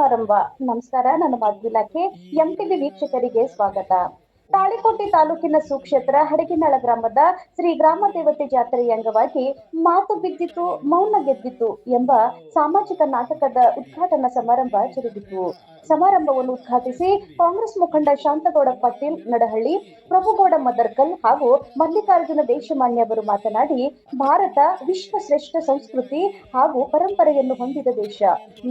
ಸಮಾರಂಭ. ನಮಸ್ಕಾರ ನನ್ನ ಮಾಧುವಿಲಾಖೆ ಎಂಟಿವಿ ವೀಕ್ಷಕರಿಗೆ ಸ್ವಾಗತ. ತಾಳಿಕೋಟೆ ತಾಲೂಕಿನ ಸುಕ್ಷೇತ್ರ ಹಡಗಿನಾಳ ಗ್ರಾಮದ ಶ್ರೀ ಗ್ರಾಮ ದೇವತೆ ಜಾತ್ರೆಯ ಅಂಗವಾಗಿ ಮಾತು ಬಿದ್ದಿತು, ಮೌನ ಗೆದ್ದಿತು ಎಂಬ ಸಾಮಾಜಿಕ ನಾಟಕದ ಉದ್ಘಾಟನಾ ಸಮಾರಂಭ ಜರುಗಿತು. ಸಮಾರಂಭವನ್ನು ಉದ್ಘಾಟಿಸಿ ಕಾಂಗ್ರೆಸ್ ಮುಖಂಡ ಶಾಂತಗೌಡ ಪಾಟೀಲ್ ನಡಹಳ್ಳಿ, ಪ್ರಭುಗೌಡ ಮದರ್ಕಲ್ ಹಾಗೂ ಮಲ್ಲಿಕಾರ್ಜುನ ದೇಶಮಾನ್ಯ ಅವರು ಮಾತನಾಡಿ, ಭಾರತ ವಿಶ್ವ ಶ್ರೇಷ್ಠ ಸಂಸ್ಕೃತಿ ಹಾಗೂ ಪರಂಪರೆಯನ್ನು ಹೊಂದಿದ ದೇಶ.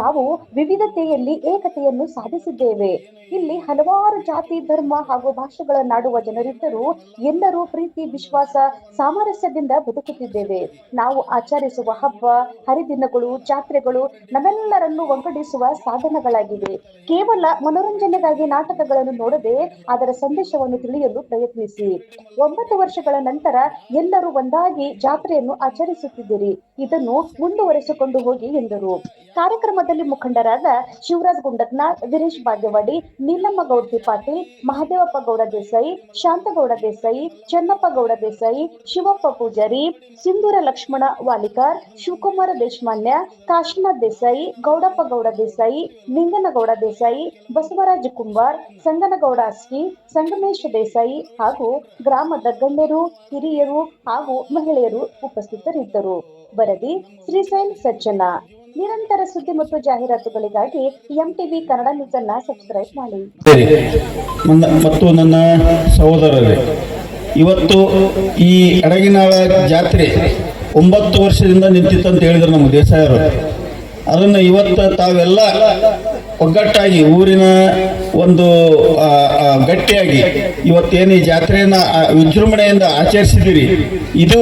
ನಾವು ವಿವಿಧತೆಯಲ್ಲಿ ಏಕತೆಯನ್ನು ಸಾಧಿಸಿದ್ದೇವೆ. ಇಲ್ಲಿ ಹಲವಾರು ಜಾತಿ, ಧರ್ಮ ಹಾಗೂ ಭಾಷೆಗಳನ್ನಾಡುವ ಜನರಿದ್ದರೂ ಎಲ್ಲರೂ ಪ್ರೀತಿ, ವಿಶ್ವಾಸ, ಸಾಮರಸ್ಯದಿಂದ ಬದುಕುತ್ತಿದ್ದೇವೆ. ನಾವು ಆಚರಿಸುವ ಹಬ್ಬ, ಹರಿದಿನಗಳು, ಜಾತ್ರೆಗಳು ನಮ್ಮೆಲ್ಲರನ್ನು ಒಗ್ಗೂಡಿಸುವ ಸಾಧನಗಳಾಗಿವೆ. ಕೇವಲ ಮನೋರಂಜನೆಗಾಗಿ ನಾಟಕಗಳನ್ನು ನೋಡದೆ ಅದರ ಸಂದೇಶವನ್ನು ತಿಳಿಯಲು ಪ್ರಯತ್ನಿಸಿ. ಒಂಬತ್ತು ವರ್ಷಗಳ ನಂತರ ಎಲ್ಲರೂ ಒಂದಾಗಿ ಜಾತ್ರೆಯನ್ನು ಆಚರಿಸುತ್ತಿದ್ದೀರಿ. ಇದನ್ನು ಮುಂದುವರೆಸಿಕೊಂಡು ಹೋಗಿ ಎಂದರು. ಕಾರ್ಯಕ್ರಮದಲ್ಲಿ ಮುಖಂಡರಾದ ಶಿವರಾಜ್ ಗುಂಡತ್ನಾಥ್ ವೀರೇಶ್ ಬಾಗೇವಾಡಿ, ನೀಲಮ್ಮ ಗೌಡ್ತಿ ಪಾಟೀಲ್, ಮಹದೇವಪ್ಪ ಗೌಡ ದೇಸಾಯಿ, ಶಾಂತಗೌಡ ದೇಸಾಯಿ, ಚನ್ನಪ್ಪಗೌಡ ದೇಸಾಯಿ, ಶಿವಪ್ಪ ಪೂಜಾರಿ, ಸಿಂಧೂರ ಲಕ್ಷ್ಮಣ ವಾಲಿಕಾರ್, ಶಿವಕುಮಾರ ದೇಶಮಾನ್ಯ, ಕಾಶಿನಾಥ್ ದೇಸಾಯಿ ಗೌಡಪ್ಪ ಗೌಡ ದೇಸಾಯಿ, ನಿಂಗನಗೌಡ ದೇಸಾಯಿ, ಬಸವರಾಜ ಕುಂಬಾರ್, ಸಂಗನಗೌಡ ಅಸ್ಕಿ ಸಂಗಮೇಶ ದೇಸಾಯಿ ಹಾಗೂ ಗ್ರಾಮದ ಗಣ್ಯರು, ಹಿರಿಯರು ಹಾಗೂ ಮಹಿಳೆಯರು ಉಪಸ್ಥಿತರಿದ್ದರು. ವರದಿ ಶ್ರೀಶೈಲ್ ಸಜ್ಜನ. ನಿರಂತರ ಸುದ್ದಿ ಮತ್ತು ಜಾಹೀರಾತುಗಳಿಗಾಗಿ ಎಂಟಿವಿ ಕನ್ನಡ ನ್ಯೂಸ್ ಅನ್ನ ಸಬ್ಸ್ಕ್ರೈಬ್ ಮಾಡಿ. ಮತ್ತು ನನ್ನ ಸಹೋದರರೇ, ಇವತ್ತು ಈ ಅಡಗಿನಾಳ ಜಾತ್ರೆ ಒಂಬತ್ತು ವರ್ಷದಿಂದ ನಿಂತಿತ್ತು ಅಂತ ಹೇಳಿದ್ರು ನಮ್ಮ ದೇಸಾಯರು. ಅದನ್ನು ಇವತ್ತು ತಾವೆಲ್ಲ ಒಗ್ಗಟ್ಟಾಗಿ ಊರಿನ ಒಂದು ಗಟ್ಟಿಯಾಗಿ ಇವತ್ತೇನು ಈ ಜಾತ್ರೆಯನ್ನ ವಿಜೃಂಭಣೆಯಿಂದ ಆಚರಿಸಿದ್ದೀರಿ? ಇದು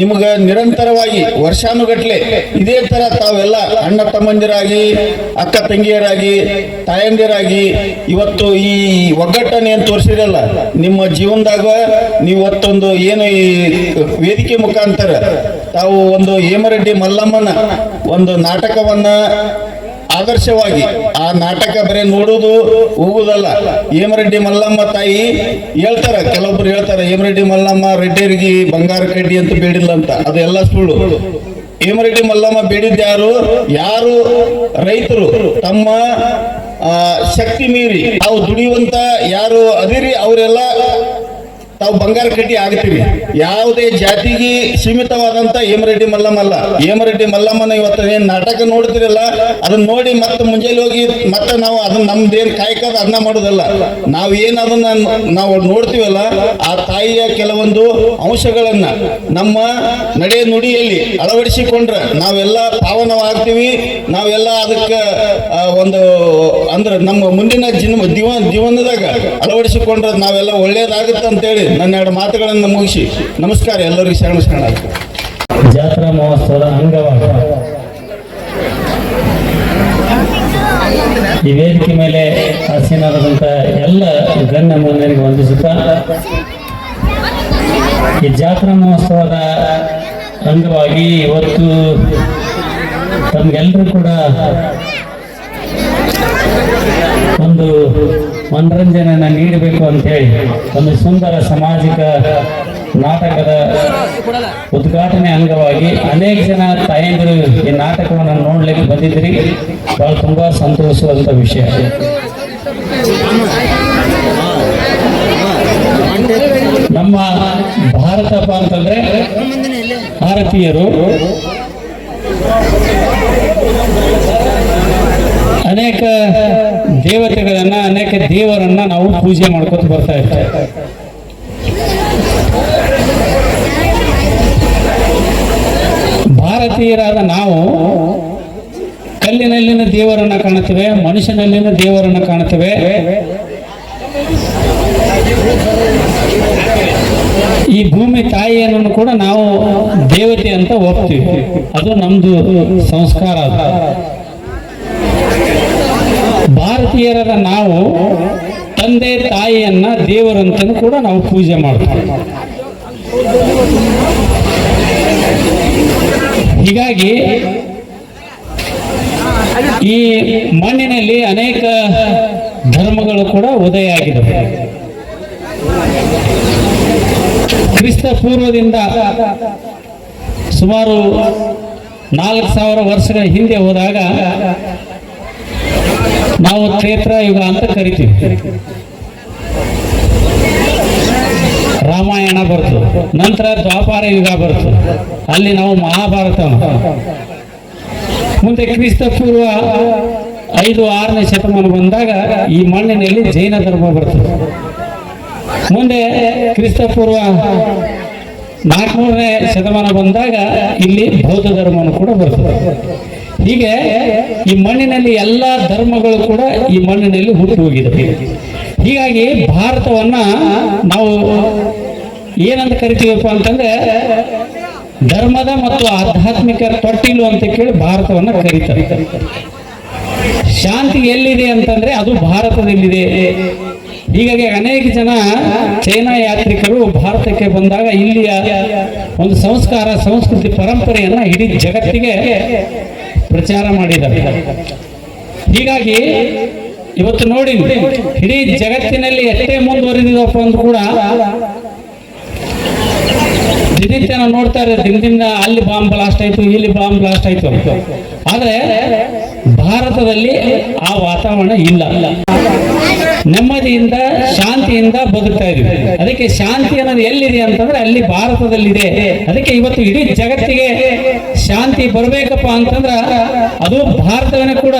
ನಿಮಗೆ ನಿರಂತರವಾಗಿ ವರ್ಷಾನುಗಟ್ಲೆ ಇದೇ ತರ ತಾವೆಲ್ಲ ಅಣ್ಣ ತಮ್ಮಂದಿರಾಗಿ, ಅಕ್ಕ ತಂಗಿಯರಾಗಿ, ತಾಯಂದಿರಾಗಿ ಇವತ್ತು ಈ ಒಗ್ಗಟ್ಟನ್ನು ಏನು ತೋರಿಸಿರಲ್ಲ, ನಿಮ್ಮ ಜೀವನದಾಗ ನೀವತ್ತೊಂದು ಏನು ಈ ವೇದಿಕೆ ಮುಖಾಂತರ ತಾವು ಒಂದು ಹೇಮರೆಡ್ಡಿ ಮಲ್ಲಮ್ಮನ ಒಂದು ನಾಟಕವನ್ನ ಆದರ್ಶವಾಗಿ ಆ ನಾಟಕ ಬರೀ ನೋಡುವುದು ಹೋಗುದಲ್ಲ ಹೇಮರೆಡ್ಡಿ ಮಲ್ಲಮ್ಮ ತಾಯಿ ಹೇಳ್ತಾರ, ಕೆಲವೊಬ್ರು ಹೇಳ್ತಾರೆ, ಹೇಮರೆಡ್ಡಿ ಮಲ್ಲಮ್ಮ ರೆಡ್ಡಿಯರಿಗೆ ಬಂಗಾರ ಕಡ್ಡಿ ಅಂತ ಬೇಡಿಲ್ಲ ಅಂತ. ಅದೆಲ್ಲ ಸುಳ್ಳು. ಹೇಮರೆಡ್ಡಿ ಮಲ್ಲಮ್ಮ ಬೇಡಿದ್ದು ಯಾರು? ಯಾರು? ರೈತರು. ತಮ್ಮ ಶಕ್ತಿ ಮೀರಿ. ತಾವು ದುಡಿಯುವಂತ ಯಾರು? ಅದಿರಿ, ಅವರೆಲ್ಲ ತಾವು ಬಂಗಾರ ಕಟ್ಟಿ ಆಗ್ತೀವಿ ಯಾವುದೇ ಜಾತಿಗೆ ಸೀಮಿತವಾದಂತ ಹೇಮರೆಡ್ಡಿ ಮಲ್ಲಮ್ಮ ಅಲ್ಲ ಹೇಮರೆಡ್ಡಿ ಮಲ್ಲಮ್ಮನ ಇವತ್ತು ಏನ್ ನಾಟಕ ನೋಡ್ತಿರಲ್ಲ, ಅದನ್ನ ನೋಡಿ ಮತ್ತೆ ಮುಂಜಾನೆ ಹೋಗಿ ಮತ್ತೆ ನಾವು ಅದನ್ನ ನಮ್ದೇನ್ ಕಾಯಕದ ಅದನ್ನ ಮಾಡೋದಲ್ಲ. ನಾವ್ ಏನ್ ಅದನ್ನ ನಾವು ನೋಡ್ತೀವಲ್ಲ, ಆ ತಾಯಿಯ ಕೆಲವೊಂದು ಅಂಶಗಳನ್ನ ನಮ್ಮ ನಡೆ ನುಡಿಯಲ್ಲಿ ಅಳವಡಿಸಿಕೊಂಡ್ರೆ ನಾವೆಲ್ಲ ಪಾವನವಾಗ್ತೀವಿ. ನಾವೆಲ್ಲ ಅದಕ್ಕೆ ಒಂದು, ಅಂದ್ರೆ ನಮ್ಮ ಮುಂದಿನ ಜೀವನ ಜೀವ ಜೀವನದಾಗ ಅಳವಡಿಸಿಕೊಂಡ್ರೆ ನಾವೆಲ್ಲ ಒಳ್ಳೇದಾಗುತ್ತೆ ಅಂತೇಳಿ ನನ್ನ ಎರಡು ಮಾತುಗಳನ್ನು ಮುಗಿಸಿ. ನಮಸ್ಕಾರ, ಎಲ್ಲರಿಗೂ ಶರಣ ಶರಣ. ಜಾತ್ರಾ ಮಹೋತ್ಸವದ ಅಂಗವಾಗಿ ಈ ವೇದಿಕೆ ಮೇಲೆ ಆಸೀನರಾದಂಥ ಎಲ್ಲ ಗಣ್ಯ ಮನೆಯರಿಗೆ ವಂದಿಸುತ್ತಾ, ಈ ಜಾತ್ರಾ ಮಹೋತ್ಸವದ ಅಂಗವಾಗಿ ಇವತ್ತು ತಮಗೆಲ್ಲರೂ ಕೂಡ ಒಂದು ಮನರಂಜನೆಯನ್ನು ನೀಡಬೇಕು ಅಂತೇಳಿ ಒಂದು ಸುಂದರ ಸಾಮಾಜಿಕ ನಾಟಕದ ಉದ್ಘಾಟನೆ ಅಂಗವಾಗಿ ಅನೇಕ ಜನ ತಾಯಂದಿರು ಈ ನಾಟಕವನ್ನು ನೋಡ್ಲಿಕ್ಕೆ ಬಂದಿದ್ರಿ ಬಹಳ ತುಂಬಾ ಸಂತೋಷವಾದಂಥ ವಿಷಯ. ನಮ್ಮ ಭಾರತಪ್ಪ ಅಂತಂದ್ರೆ ಭಾರತೀಯರು ಅನೇಕ ದೇವತೆಗಳನ್ನ, ಅನೇಕ ದೇವರನ್ನ ನಾವು ಪೂಜೆ ಮಾಡ್ಕೊತ ಬರ್ತಾ ಇರ್ತೇವೆ. ಭಾರತೀಯರಾದ ನಾವು ಕಲ್ಲಿನಲ್ಲಿನ ದೇವರನ್ನ ಕಾಣುತ್ತೇವೆ, ಮನುಷ್ಯನಲ್ಲಿನ ದೇವರನ್ನ ಕಾಣುತ್ತೇವೆ. ಈ ಭೂಮಿ ತಾಯಿಯನ್ನು ಕೂಡ ನಾವು ದೇವತೆ ಅಂತ ಹೋಗ್ತೀವಿ ಅದು ನಮ್ದು ಸಂಸ್ಕಾರ ಅದು. ಭಾರತೀಯರಾದ ನಾವು ತಂದೆ ತಾಯಿಯನ್ನ ದೇವರಂತನೂ ಕೂಡ ನಾವು ಪೂಜೆ ಮಾಡ್ತೀವಿ. ಹೀಗಾಗಿ ಈ ಮಣ್ಣಿನಲ್ಲಿ ಅನೇಕ ಧರ್ಮಗಳು ಕೂಡ ಉದಯ ಆಗಿದೆ ಕ್ರಿಸ್ತ ಪೂರ್ವದಿಂದ ಸುಮಾರು ನಾಲ್ಕು ಸಾವಿರ ವರ್ಷಗಳ ಹಿಂದೆ ಹೋದಾಗ ನಾವು ಕ್ಷೇತ್ರ ಯುಗ ಅಂತ ಕರಿತೀವಿ. ರಾಮಾಯಣ ಬರ್ತು ನಂತರ ದ್ವಾಪಾರ ಯುಗ ಬರ್ತು ಅಲ್ಲಿ ನಾವು ಮಹಾಭಾರತ ಮುಂದೆ ಕ್ರಿಸ್ತ ಪೂರ್ವ ಐದು, ಆರನೇ ಶತಮಾನ ಬಂದಾಗ ಈ ಮಣ್ಣಿನಲ್ಲಿ ಜೈನ ಧರ್ಮ ಬರ್ತದೆ. ಮುಂದೆ ಕ್ರಿಸ್ತ ಪೂರ್ವ ನಾಲ್ಕುನೂರನೇ ಶತಮಾನ ಬಂದಾಗ ಇಲ್ಲಿ ಬೌದ್ಧ ಧರ್ಮನು ಕೂಡ ಬರ್ತದೆ. ಹೀಗೆ ಈ ಮಣ್ಣಿನಲ್ಲಿ ಎಲ್ಲ ಧರ್ಮಗಳು ಕೂಡ ಈ ಮಣ್ಣಿನಲ್ಲಿ ಹುಟ್ಟು ಹೋಗಿದೆ. ಹೀಗಾಗಿ ಭಾರತವನ್ನ ನಾವು ಏನಂತ ಕರಿತೀವಪ್ಪ ಅಂತಂದ್ರೆ ಧರ್ಮದ ಮತ್ತು ಆಧ್ಯಾತ್ಮಿಕ ತೊಟ್ಟಿಲು ಅಂತ ಕೇಳಿ ಭಾರತವನ್ನ ಕರೀತಾರೆ. ಶಾಂತಿ ಎಲ್ಲಿದೆ ಅಂತಂದ್ರೆ ಅದು ಭಾರತದಲ್ಲಿದೆ. ಹೀಗಾಗಿ ಅನೇಕ ಜನ ಚೈನಾ ಯಾತ್ರಿಕರು ಭಾರತಕ್ಕೆ ಬಂದಾಗ ಇಲ್ಲಿಯ ಒಂದು ಸಂಸ್ಕಾರ, ಸಂಸ್ಕೃತಿ, ಪರಂಪರೆಯನ್ನ ಇಡೀ ಜಗತ್ತಿಗೆ ಪ್ರಚಾರ ಮಾಡಿದ್ದಾರೆ. ಹೀಗಾಗಿ ಇವತ್ತು ನೋಡಿ, ಇಡೀ ಜಗತ್ತಿನಲ್ಲಿ ಎಷ್ಟೇ ಮುಂದುವರಿದಿದಪ್ಪ ಅಂದ್ರೂ ಕೂಡ ದಿನ ದಿನದಿಂದ ಅಲ್ಲಿ ಬಾಂಬ್ ಬ್ಲಾಸ್ಟ್ ಆಯ್ತು, ಇಲ್ಲಿ ಬಾಂಬ್ ಬ್ಲಾಸ್ಟ್ ಆಯ್ತು ಅಂತ. ಆದ್ರೆ ಭಾರತದಲ್ಲಿ ಆ ವಾತಾವರಣ ಇಲ್ಲ. ನೆಮ್ಮದಿಯಿಂದ, ಶಾಂತಿಯಿಂದ ಬದುಕ್ತಾ ಇದೀವಿ ಅದಕ್ಕೆ ಶಾಂತಿ ಅನ್ನೋದು ಎಲ್ಲಿದೆ ಅಂತಂದ್ರೆ ಅಲ್ಲಿ ಭಾರತದಲ್ಲಿದೆ. ಅದಕ್ಕೆ ಇವತ್ತು ಇಡೀ ಜಗತ್ತಿಗೆ ಶಾಂತಿ ಬರಬೇಕಪ್ಪ ಅಂತಂದ್ರ ಅದು ಭಾರತವನ್ನ ಕೂಡ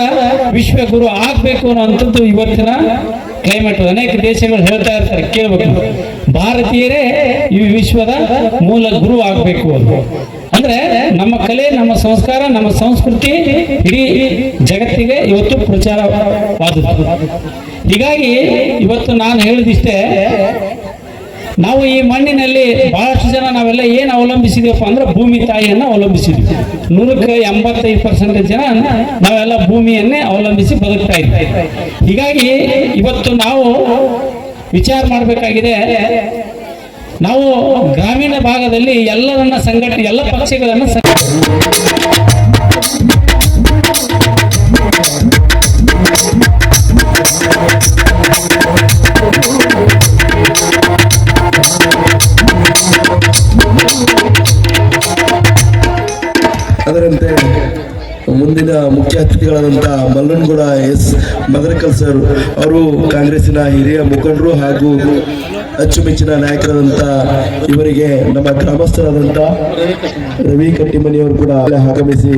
ವಿಶ್ವ ಗುರು ಆಗ್ಬೇಕು ಅನ್ನೋಂಥದ್ದು ಇವತ್ತಿನ ಕ್ಲೈಮೇಟ್ ಅನೇಕ ದೇಶಗಳು ಹೇಳ್ತಾ ಇರ್ತಾರೆ, ಕೇಳಬೇಕು. ಭಾರತೀಯರೇ ಈ ವಿಶ್ವದ ಮೂಲ ಗುರು ಆಗ್ಬೇಕು ಅಂತ. ಅಂದ್ರೆ ನಮ್ಮ ಕಲೆ, ನಮ್ಮ ಸಂಸ್ಕಾರ, ನಮ್ಮ ಸಂಸ್ಕೃತಿ ಇಡೀ ಜಗತ್ತಿಗೆ ಇವತ್ತು ಪ್ರಚಾರವಾದದ್ದು. ಹೀಗಾಗಿ ಇವತ್ತು ನಾನು ಹೇಳಿದಿಷ್ಟೇ, ನಾವು ಈ ಮಣ್ಣಿನಲ್ಲಿ ಬಹಳಷ್ಟು ಜನ ನಾವೆಲ್ಲ ಏನು ಅವಲಂಬಿಸಿದೀವಪ್ಪ ಅಂದ್ರೆ ಭೂಮಿ ತಾಯಿಯನ್ನು ಅವಲಂಬಿಸಿದ್ವಿ. ನೂರಕ್ಕೆ ಎಂಬತ್ತೈದು ಪರ್ಸೆಂಟೇಜ್ ಜನ ನಾವೆಲ್ಲ ಭೂಮಿಯನ್ನೇ ಅವಲಂಬಿಸಿ ಬದುಕ್ತಾ ಇದ್ದೀವಿ ಹೀಗಾಗಿ ಇವತ್ತು ನಾವು ವಿಚಾರ ಮಾಡಬೇಕಾಗಿದೆ ನಾವು ಗ್ರಾಮೀಣ ಭಾಗದಲ್ಲಿ ಎಲ್ಲರನ್ನ ಸಂಘಟನೆ ಎಲ್ಲ ಪಕ್ಷಗಳನ್ನು ಅತಿಥಿಗಳಾದಂಥ ಮಲ್ಲನಗೌಡ ಎಸ್. ಮದರಕಲ್ ಸರ್ ಅವರು ಕಾಂಗ್ರೆಸ್ಸಿನ ಹಿರಿಯ ಮುಖಂಡರು ಹಾಗೂ ಅಚ್ಚುಮೆಚ್ಚಿನ ನಾಯಕರಾದಂಥ ಇವರಿಗೆ ನಮ್ಮ ಗ್ರಾಮಸ್ಥರಾದಂಥ ರವಿ ಕಟ್ಟಿಮನಿಯವರು ಕೂಡ ಆಗಮಿಸಿ